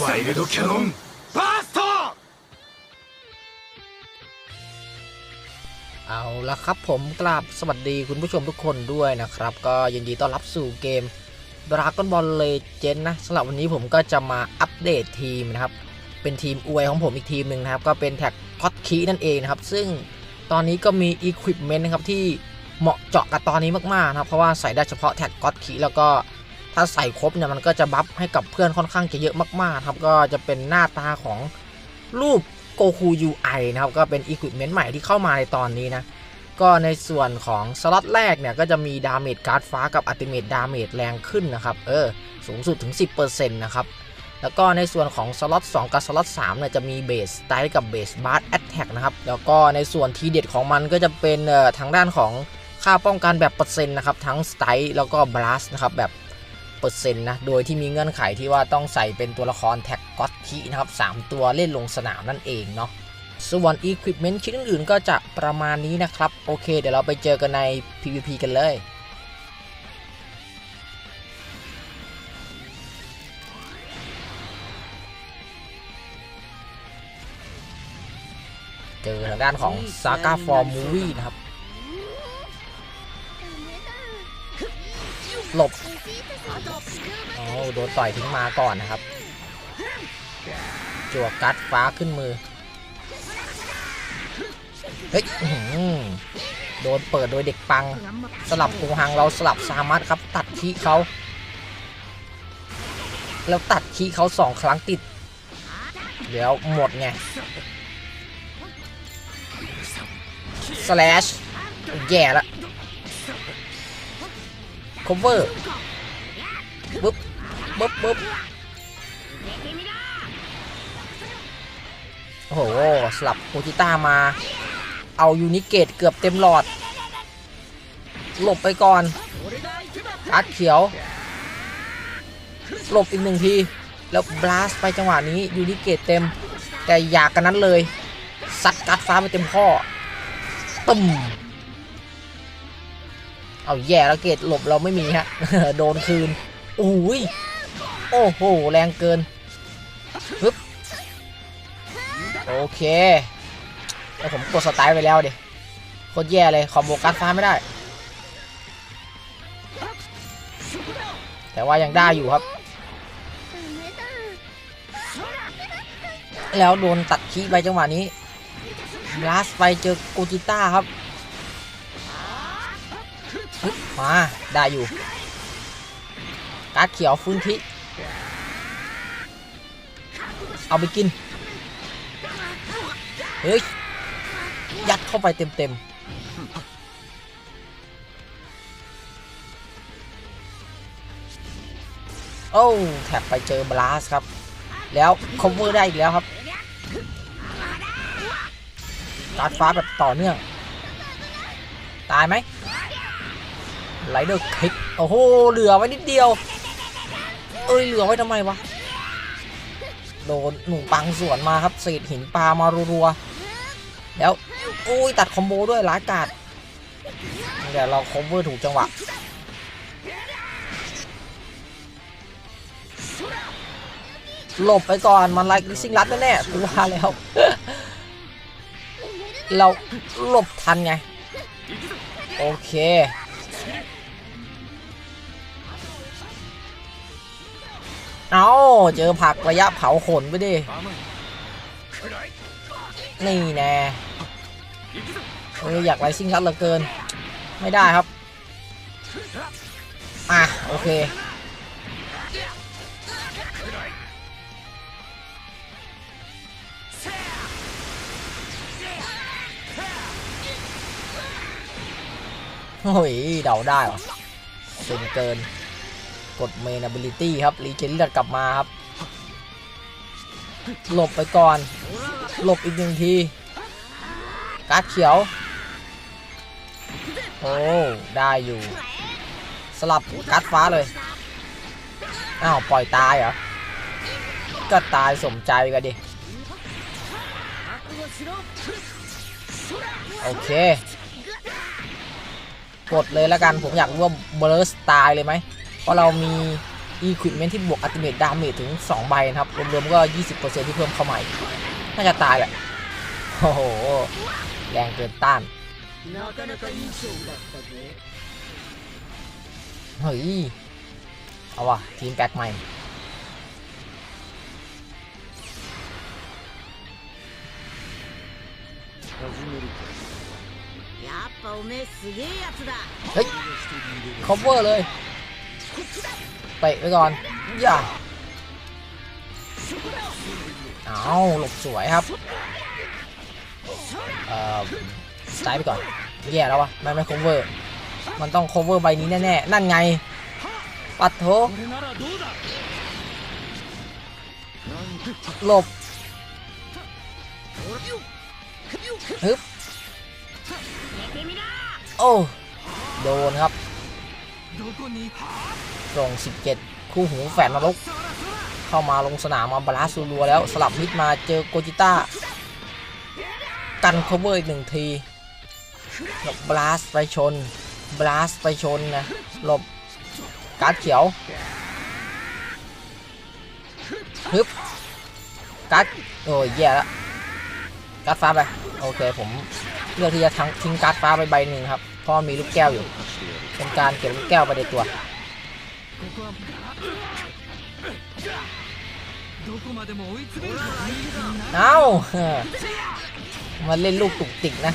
ワイルドキャノンバースト เอาละครับผมกราบสวัสดีคุณผู้ชมทุกคนด้วยนะครับ ก็ยินดีต้อนรับสู่เกม Dragon Ball Legend นะสำหรับวันนี้ผมก็จะมาอัปเดตทีมนะครับ เป็นทีมอวยของผมอีกทีมหนึ่งนะครับ ก็เป็นแท็กคอตคีนั่นเองนะครับ ซึ่งตอนนี้ก็มีอุปกรณ์นะครับที่เหมาะเจาะกับตอนนี้มากๆนะครับ เพราะว่าใส่ได้เฉพาะแท็กคอตคีแล้วก็ ถ้าใส่ครบเนี่ยมันก็จะบัฟให้กับเพื่อนค่อนข้างจะเยอะมากๆครับก็จะเป็นหน้าตาของรูปโกคู UI นะครับก็เป็นอุปกรณ์ใหม่ที่เข้ามาในตอนนี้นะก็ในส่วนของสล็อตแรกเนี่ยก็จะมีดาเมจการ์ดฟ้ากับอัติเมตดาเมจแรงขึ้นนะครับเออสูงสุดถึง 10%นะครับแล้วก็ในส่วนของสล็อต2กับสล็อต3เนี่ยจะมีเบสสไตล์กับเบสบาร์แอตแทกนะครับแล้วก็ในส่วนทีเด็ดของมันก็จะเป็นเอ่อทางด้านของค่าป้องกันแบบเปอร์เซ็นต์นะครับทั้งสไตล์แล้วก็บลัสนะครับแบบ เปอร์เซ็นะโดยที่มีเงื่อนไขที่ว่าต้องใส่เป็นตัวละครแท็กก็อตคีนะครับสามตัวเล่นลงสนามนั่นเองเนาะส่วน Equipment ชิ้นอื่นๆ ก็จะประมาณนี้นะครับ โอเค เดี๋ยวเราไปเจอกันใน PVP กันเลย เจอทางด้านของ Saga for Movie นะครับ หลบโอ้โดนต่อยทิ้งมาก่อนนะครับ จั่วกัดฟ้าขึ้นมือ เฮ้ยโดนเปิดโดยเด็กปัง สลับกูฮังเราสลับสามารถครับ ตัดคีเขาแล้วตัดคีเขาสองครั้งติด เดี๋ยวหมดไงสแลชแย่ละ คอเวอร์ปึ๊บปึ๊บปึ๊บโอ้โห สลับโอจิต้ามา เอายูนิเกตเกือบเต็มหลอด หลบไปก่อนการ์ดเขียว หลบอีกหนึ่งที แล้วบลัสไปจังหวะนี้ยูนิเกตเต็ม แต่อยากกันนั้นเลย ซัดการ์ดฟ้าไปเต็มข้อตึม เอาแย่แล้วเกตหลบเราไม่มีฮะ โดนคืนโอ้ยโอ้โห แรงเกินปึ๊บโอเคแล้วผมกดสไตล์ไปแล้วดิโคตรแย่เลยคอมโบการฟ้าไม่ได้ แต่ว่ายังได้อยู่ครับ แล้วโดนตัดคีไปจังหวะนี้ลัสไปเจอโกจิต้าครับ มา ได้อยู่การเขียวฟื้นทิ เอาไปกิน เฮ้ย ยัดเข้าไปเต็มๆโอ้แท็บไปเจอบลาสครับ แล้วคอมเวอร์ได้อีกแล้วครับการ์ดฟ้าแบบต่อเนื่อง ตายไหม ไลเดอร์คลิกโอ้โหเหลือไว้นิดเดียว เอ้ยเหลือไว้ทำไมวะ โดนหนูปังสวนมาครับเศษหินปลามารัวๆแล้วโอ้ยตัดคอมโบด้วยร้ากาดเดี๋ยวเราคอมเวอร์ถูกจังหวะหลบไปก่อนมันไล่ซิงรัดแน่ๆกูว่าแล้ว เราหลบทันไง โอเค เอาเจอผักระยะเผาขนไปดิ นี่แน่เอออยากไลซิ่งรัดเหลือเกิน ไม่ได้ครับ อะ โอเค โอ้ย เดาได้วะเกินเกิน กดเมน ability ครับรีเจนเลือดกลับมาครับ หลบไปก่อน หลบอีกหนึ่งทีการ์ดเขียว โอ้ ได้อยู่ สลับการ์ดฟ้าเลย อ้าว ปล่อยตายเหรอ ก็ตายสมใจกันดิ โอเคกดเลยแล้วกัน ผมอยากรู้ว่าเบลสตายเลยไหม เพราะเรามี Equipment ที่บวก Ultimate Damage ถึง 2 ใบนะครับ รวมๆก็ 20%ที่เพิ่มเข้าใหม่น่าจะตายแหละ โอ้โห แรงเกินต้าน เฮ้ย เอาวะทีมแบ็กใหม่ เฮ้ย cover เลย เตะไปก่อน อย่า เอาหลบสวยครับ เอ่อซ้ายไปก่อน แย่แล้ววะไม่ไม่ cover มันต้อง cover ใบนี้แน่ๆ นั่นไง ปัดโถหลบฮึบโอ้ โดนครับ ส่ง 17 คู่หูแฝดนรก เข้ามาลงสนามมาบลาสูรัวแล้วสลับมิดมาเจอโกจิต้า กันคเวอร์อีกหนึ่งทีหลบบลาสไปชนบลาสไปชนนะหลบการ์ดเขียวฮึบการ์ดโอ้ยแย่แล้วการ์ดฟ้าไป โอเค ผมเลือกที่จะทิ้งการ์ดฟ้าไปใบหนึ่งครับ พราะมีลูกแก้วอยู่ เป็นการเก็บลูกแก้วไปในตัวเอามันเล่นลูกตุกติกนะ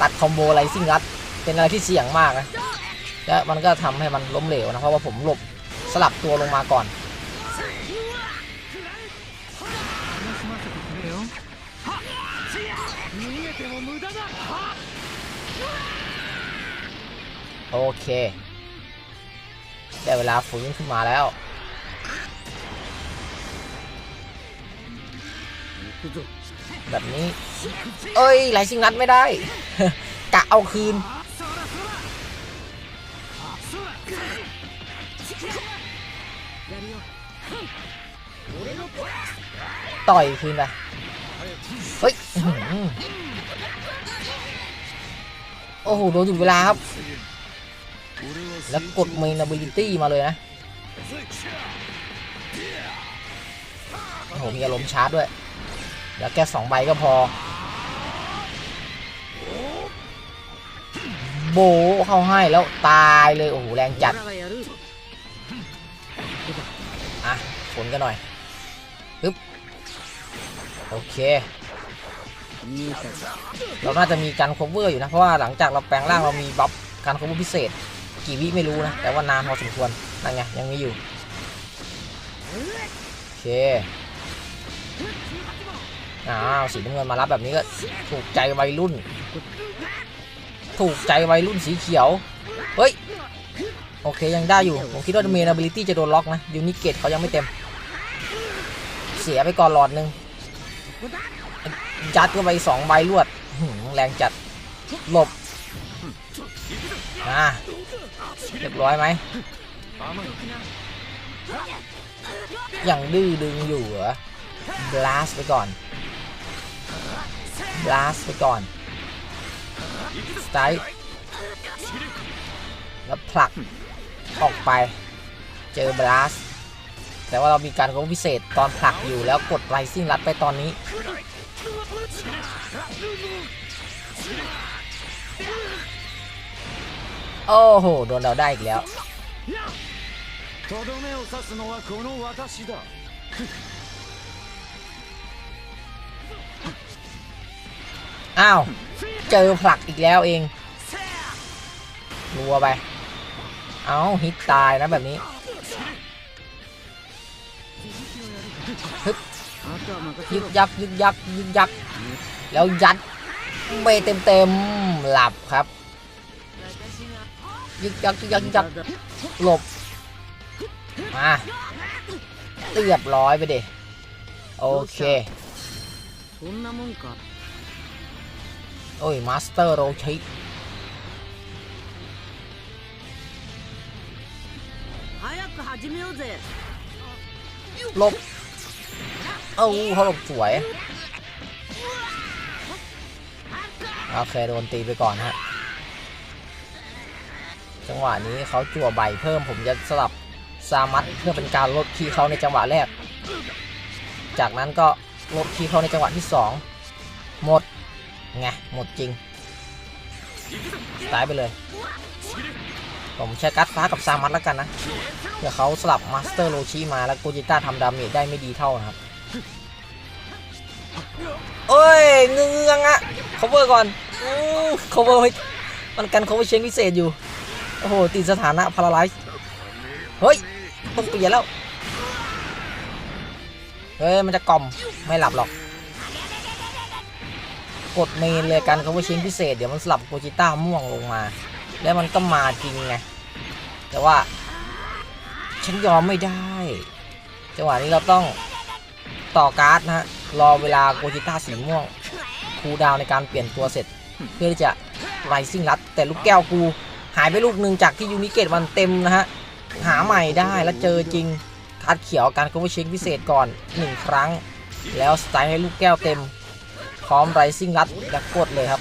ตัดคอมโบอะไรสิ่งรัด เป็นอะไรที่เสี่ยงมากนะ และมันก็ทำให้มันล้มเหลวนะ เพราะว่าผมหลบสลับตัวลงมาก่อน โอเค ได้เวลาฟื้นขึ้นมาแล้วแบบนี้ เอ้ย หลายชิงนัดไม่ได้ กะเอาคืน ต่อยคืนไปเฮ้ย โอ้โห โดนหยุดเวลาครับ แล้วกด main บิลิตี้มาเลยนะโอ้โหมีอารมณ์ชาร์จด้วยแล้วแก่สองใบก็พอ โบเข้าให้แล้วตายเลย โอ้โห แรงจัด อะฝนกันหน่อยปึ๊บโอเคเราน่าจะมีการ cover อยู่นะ เพราะว่าหลังจากเราแปลงร่างเรามีบัฟการ cover พิเศษ กี่วิไม่รู้นะ แต่ว่านานพอสมควรนั่นไงยังมีอยู่ โอเคอ้าวสีน้ำเงินมารับแบบนี้ก็ถูกใจวัยรุ่น ถูกใจวัยรุ่นสีเขียว เฮ้ย โอเคยังได้อยู่ ผมคิดว่าเมน ability จะโดนล็อกนะยูนิเกตเขายังไม่เต็ม เสียไปก่อนหลอดหนึ่งยัดเข้าไปสองใบรวดแรงจัดหลบอ่า เรียบร้อยไหมยังดื้อดึงอยู่เหรอ blast ไปก่อน blast ไปก่อน strike แล้วผลักออกไป เจอ blast แต่ว่าเรามีการโกงพิเศษตอนผลักอยู่แล้วกด rising รัดไปตอนนี้ โอ้โห โดนเราได้อีกแล้วอ้าว เจอผลักอีกแล้วเองรัวไป เอาฮิตตายนะแบบนี้ฮึยึกยักยึกยักยึกยัก แล้วยัดไปเต็มๆหลับครับ ยึกยักยึกยักยึกยักหลบ มาเรียบร้อยไปเดิโอเค โอ้ย มาสเตอร์โรชิหลบ เอ้าเขาหลบสวย โอเค โดนตีไปก่อนฮะ จังหวะนี้เขาจั่วใบเพิ่มผมจะสลับซามัตเพื่อเป็นการลดคีเขาในจังหวะแรก จากนั้นก็ลดคีเขาในจังหวะที่ 2 หมดไงหมดจริงตายไปเลย ผมใช้การ์ดฟ้ากับซามัตแล้วกันนะเดี๋ยวเขาสลับมาสเตอร์โรชิมาแล้วโกจิต้าทำดาเมจได้ไม่ดีเท่านะครับเอ้ยเงืองอะ cover ก่อนอ cover มันกัน cover เชงพิเศษอยู่ โอ้โหติดสถานะพาราไลซ์เฮ้ยต้องเปลี่ยนแล้ว เฮ้ย มันจะกล่อมไม่หลับหรอก กดเมนเลยกัน cover เชงพิเศษ เดี๋ยวมันสลับโกจิต้าม่วงลงมา แล้วมันก็มาจริงไง แต่ว่า ฉันยอมไม่ได้ จังหวะนี้เราต้องต่อการ์ดนะฮะ รอเวลาโกจิต้าสีม่วง คูดาวในการเปลี่ยนตัวเสร็จ เพื่อที่จะไรซิ่งรัดแต่ลูกแก้วกู หายไปลูกหนึ่งจากที่ยูนิเกตวันเต็มนะฮะ หาใหม่ได้แล้วเจอจริงคัดเขียวการคัฟเวอร์เชิงพิเศษก่อน 1 ครั้ง แล้วสไตล์ให้ลูกแก้วเต็ม พร้อมไรซิ่งรัดแล้กดเลยครับ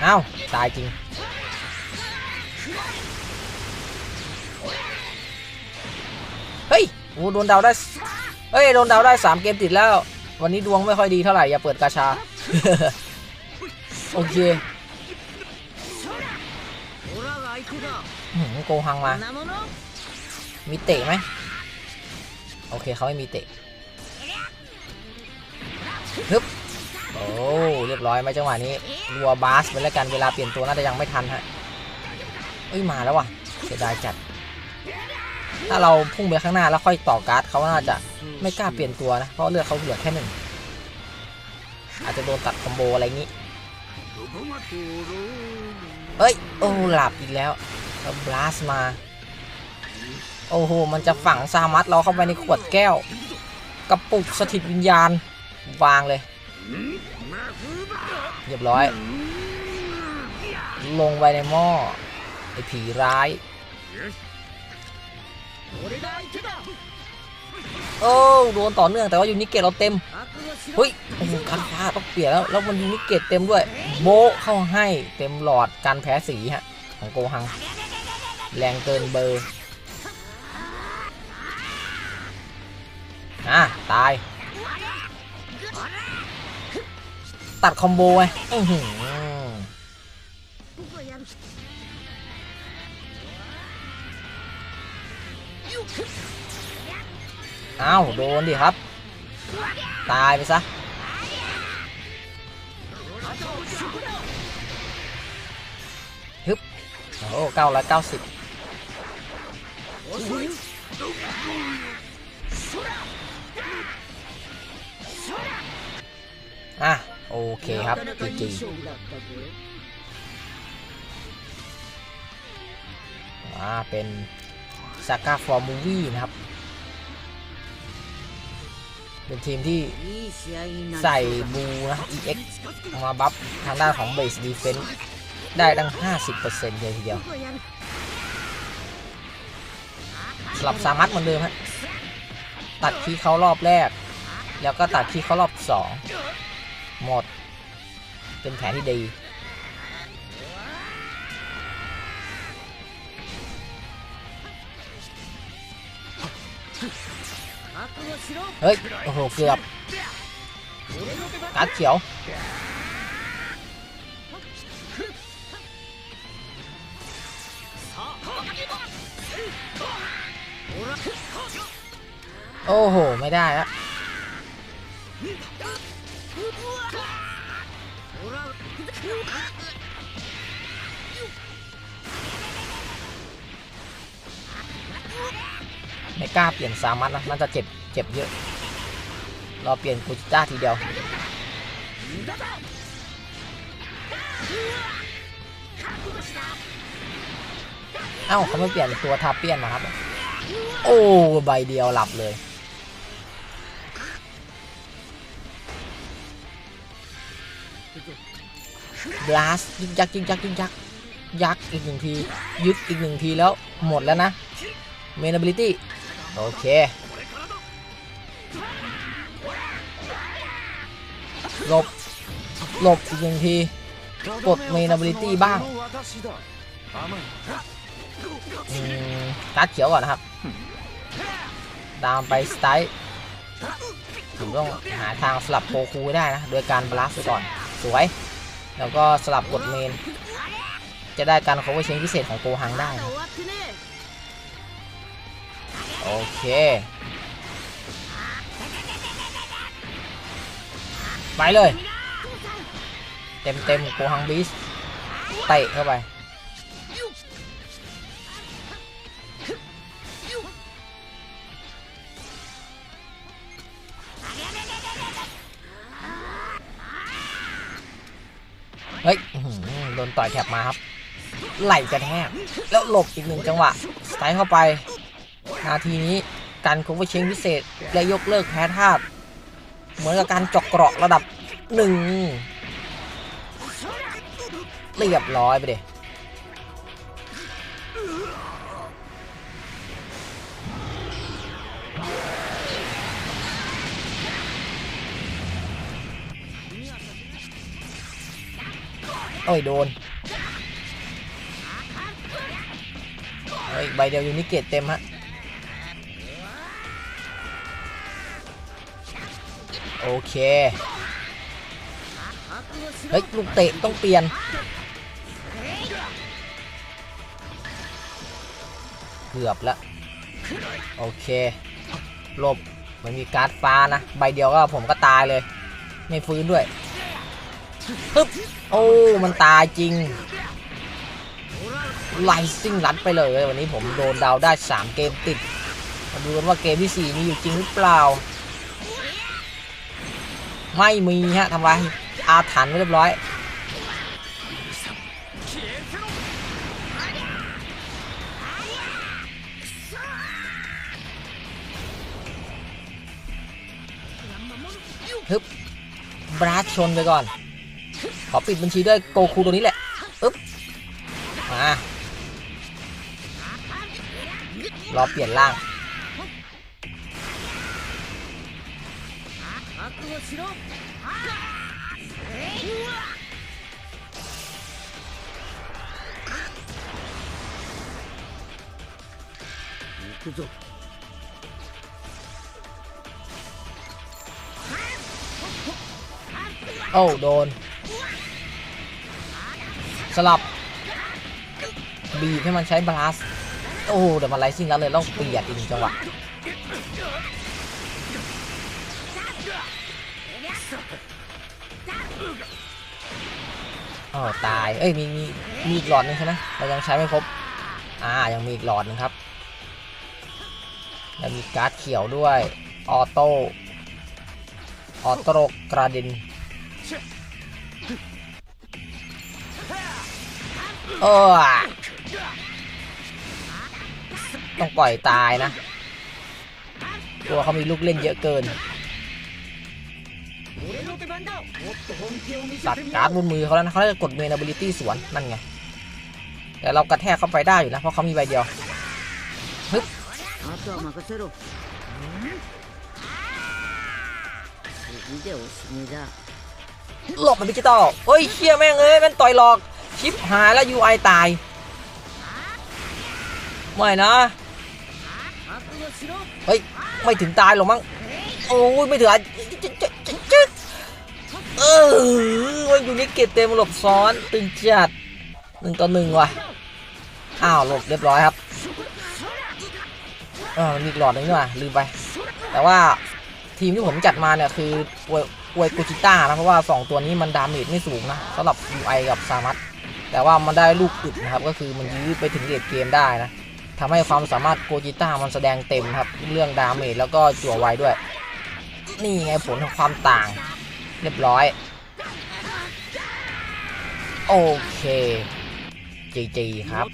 เอา้า ตายจริง เฮ้ยโโดนดาวได้ เฮ้ย โดนดาวได้ 3 เกมติดแล้ว วันนี้ดวงไม่ค่อยดีเท่าไหร่ อย่าเปิดกาชา โอเค โกหังมา มีเตะไหม โอเคเขาไม่มีเตะฮึบโอ้เรียบร้อยไหมจังหวะนี้รัวบาสไปแล้วกันเวลาเปลี่ยนตัวน่าจะยังไม่ทันฮะเอ้ยมาแล้วว่ะเสียดายจัด ถ้าเราพุ่งไปข้างหน้าแล้วค่อยต่อการ์ดเขาน่าจะไม่กล้าเปลี่ยนตัวนะเพราะเลือดเขาเหลือแค่หนึ่งอาจจะโดนตัดคอมโบอะไรงี้ เอ้ย โอ้หลับอีกแล้วแล้วบลัสมา โอ้โห มันจะฝังซามัตเราเข้าไปในขวดแก้ว กระปุกสถิตวิญญาณ วางเลย เรียบร้อย ลงไปในหม้อ ไอ้ผีร้าย โอ้ โดนต่อเนื่องแต่ว่าอยู่นี่เกตเราเต็ม เฮ้ยโอ้โหการฟ้าต้องเปลี่ยนแล้ว แล้วมันยูนิเกตเต็มด้วย โบเข้าให้เต็มหลอดการแพ้สีฮะ ของโกหัง แรงเกินเบอร์อะตาย ตัดคอมโบไงอื้อหืออ้าว โดนดิครับ ตายไปซะฮึบโอ้เก้าร้อยเก้าสิบอะ โอเคครับจริงอ่า เป็นซาก้าฟอร์มูวี่นะครับ เป็นทีมที่ใส่บูนะ EX มาบัฟทางด้านของ Base Defense ได้ตั้ง 50%เลยทีเดียว สลับสามัดเหมือนเดิมฮะ ตัดที่เขารอบแรก แล้วก็ตัดที่เขารอบ 2 หมด เป็นแผนที่ดี เฮ้ย โอ้โห เกือบการ์ดเขียว โอ้โห ไม่ได้แล้ว กล้าเปลี่ยนซามัสนะน่าจะเจ็บเจ็บเยอะรอเปลี่ยนกูจิต้าทีเดียวเอ้าเขาไม่เปลี่ยนตัวทาเปียนมาครับ โอ้ใบเดียวหลับเลยบลัสยิงยักยิงยักยิงยักยักอีกหนึ่งที ยึดอีกหนึ่งทีแล้วหมดแล้วนะเมน a บิลิตี้ โอเค หลบ หลบอีกหนึ่งที กดเมน a b ริตี้บ้างตัดเขียวก่อนนะครับ ตามไปสไตล์ผมต้องหาทางสลับโคคูได้นะ โดยการบลัสไปก่อน สวย แล้วก็สลับกดเมน จะได้การโคเวอร์เชนพิเศษของโกฮังได้ โอเค ไปเลย เต็มเต็มโกฮังบีสเตะเข้าไป เฮ้ยโดนต่อยแถบมาครับ ไหลกระแทกแล้วหลบอีกหนึ่งจังหวะสไตล์เข้าไป นาทีนี้การคุมเชงพิเศษและยกเลิกแพ้ธาตุเหมือนกับการจอกเกราะระดับหนึ่งเรียบร้อยไปเดโอ้ย โดน เฮ้ย ใบเดียวยูนิเกตเต็มฮะ โอเค เฮ้ย ลูกเตะต้องเปลี่ยน เกือบแล้วโอเคลบมันมีการ์ดฟ้านะ ใบเดียวก็ผมก็ตายเลย ไม่ฟื้นด้วยฮึ๊บโอ้ มันตายจริงไลซิ่งลัดไปเลย วันนี้ผมโดนดาวได้ 3 เกมติด มาดูกันว่าเกมที่ 4 มีอยู่จริงหรือเปล่า ไม่มีฮะทำไรอาถรรพ์ไว้เรียบร้อยฮึบบราชชนไปก่อน ขอปิดบัญชีด้วยโกคูตัวนี้แหละอึ๊บมารอเปลี่ยนร่าง しろ行くぞ โอ้โดน สลับ บีบให้มันใช้บลัส โอ้เดี๋ยวมันไลซิ่งแล้วเลยต้องเปลี่ยนอีกหนึ่งจังหวะ ออตาย เอ้ยมีมีมีอีกหลอดนึงใช่ไหมเรายังใช้ไม่ครบ อ่ายังมีอีกหลอดนึงครับแล้วมีการ์ดเขียวด้วย ออโต้ ออโต้กราดินเออต้องปล่อยตายนะ ตัวเขามีลูกเล่นเยอะเกิน ตัดการบนมือเขาแล้วนะเขาจะกดเมนาบริตี้สวนนั่นไง แต่เรากระแทกเข้าไปได้อยู่นะ เพราะเขามีใบเดียวฮึหลบมันดิจิตอลเฮ้ยเชี่ยแม่งเอ้ยมันต่อยหลอก ชิปหายแล้วยูไอตาย ไม่นะ เฮ้ย ไม่ถึงตายหรอมั้ง โอ้ยไม่ถึง เออมันอยู่ในเกตเต็มหลบซ้อนตึงจัดหนึ่งต่อหนึ่งว่ะ อ้าวหลบเรียบร้อยครับเออมีหลอดหนึงด้วยลืมไป แต่ว่าทีมที่ผมจัดมาเนี่ยคืออวยอวยกูจิต้านะ เพราะว่า 2 ตัวนี้มันดาเมจไม่สูงนะสำหรับ UI กับซามัตแต่ว่ามันได้ลูกอึดนะครับ ก็คือมันยื้อไปถึงเลดเกมได้นะทำให้ความสามารถโกจิต้ามันแสดงเต็มครับ เรื่องดาเมจแล้วก็จั่วไวด้วย นี่ไงผลของความต่าง เรียบร้อย โอเคจีจีครับ